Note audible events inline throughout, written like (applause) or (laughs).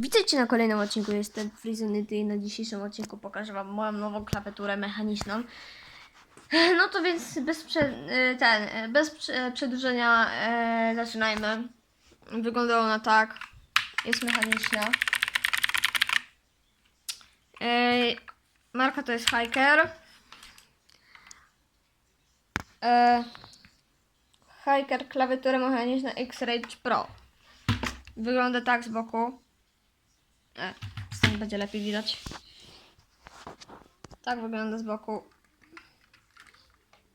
Witajcie na kolejnym odcinku, jestem Frizonity i na dzisiejszym odcinku pokażę Wam moją nową klawiaturę mechaniczną. No to więc bez, prze, y, ten, y, bez prze, przedłużenia e, zaczynajmy. Wygląda ona tak, jest mechaniczna. E, marka to jest Hiker. E, Hiker klawiatura mechaniczna X-Rage Pro. Wygląda tak z boku. E, stąd będzie lepiej widać. Tak wygląda z boku.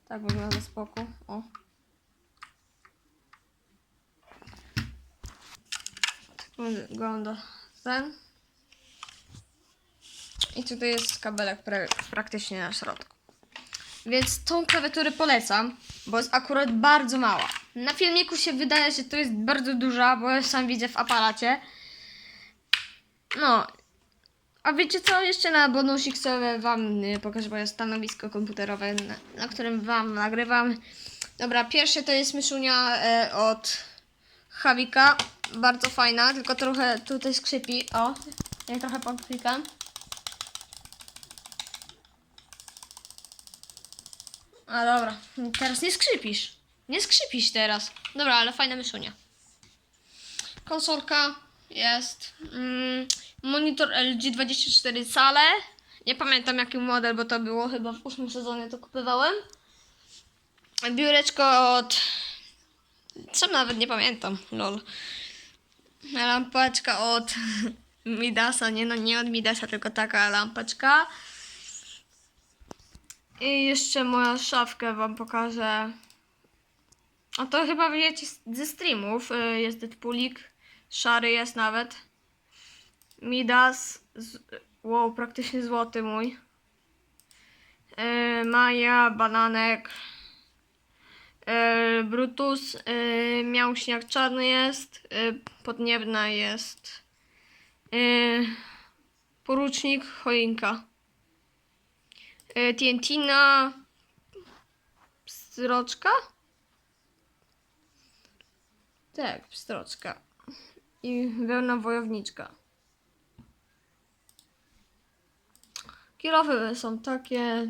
Tak wygląda z boku. O. Tak wygląda ten. I tutaj jest kabelek pra praktycznie na środku. Więc tą klawiaturę polecam, bo jest akurat bardzo mała. Na filmiku się wydaje, że to jest bardzo duża, bo ja sam widzę w aparacie. No. A wiecie co? Jeszcze na bonusik sobie wam y, pokażę moje stanowisko komputerowe, na, na którym wam nagrywam. Dobra, pierwsze to jest myszunia e, od Havika. Bardzo fajna, tylko trochę tutaj skrzypi. O, ja trochę poklikam. A dobra, teraz nie skrzypisz. Nie skrzypisz teraz. Dobra, ale fajna myszunia. Konsolka jest. Mm, monitor LG 24 cale. Nie pamiętam jaki model, bo to było chyba w ósmym sezonie to kupowałem. Biureczko od. Sam nawet nie pamiętam, lol. Lampeczka od (laughs) Midasa, nie no nie od Midasa, tylko taka lampeczka. I jeszcze moją szafkę wam pokażę. A to chyba wiecie ze streamów. y, Jest Deadpoolik. Szary jest nawet. Midas. Z, wow, praktycznie złoty mój. Y, Maja, Bananek. y, Brutus. y, Miałśniak czarny jest. y, Podniebna jest. Porucznik, choinka. TNT-na. Pstroczka? Tak, pstroczka. I wełna wojowniczka. Kilofy są takie.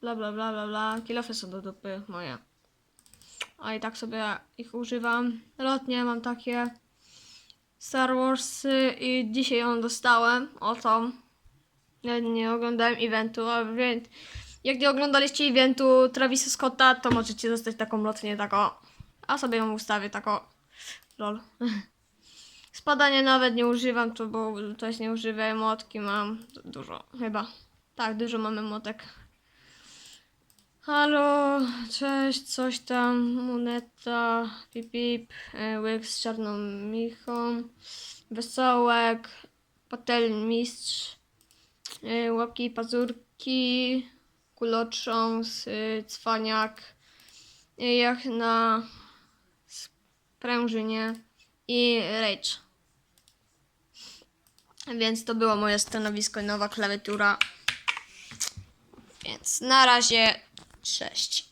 Bla bla bla bla bla. Kilofy są do dupy moje. A i tak sobie ich używam. Lotnie mam takie Star Warsy i dzisiaj ją dostałem. O tą. Ja nie oglądałem eventu, a więc jak nie oglądaliście eventu Travisa Scotta, to możecie dostać taką lotnię, taką. A sobie ją ustawię, taką. Lol. Spadanie nawet nie używam, to bo też nie używam motki, mam dużo, chyba. Tak, dużo mamy motek. Halo, cześć, coś tam, moneta, pip pip, e, łyk z czarną michą, wesołek, patelmistrz, e, łapki i pazurki, kulotrząs, y, cwaniak, jak na sprężynie i rage. Więc to było moje stanowisko, nowa klawiatura. Więc na razie, cześć.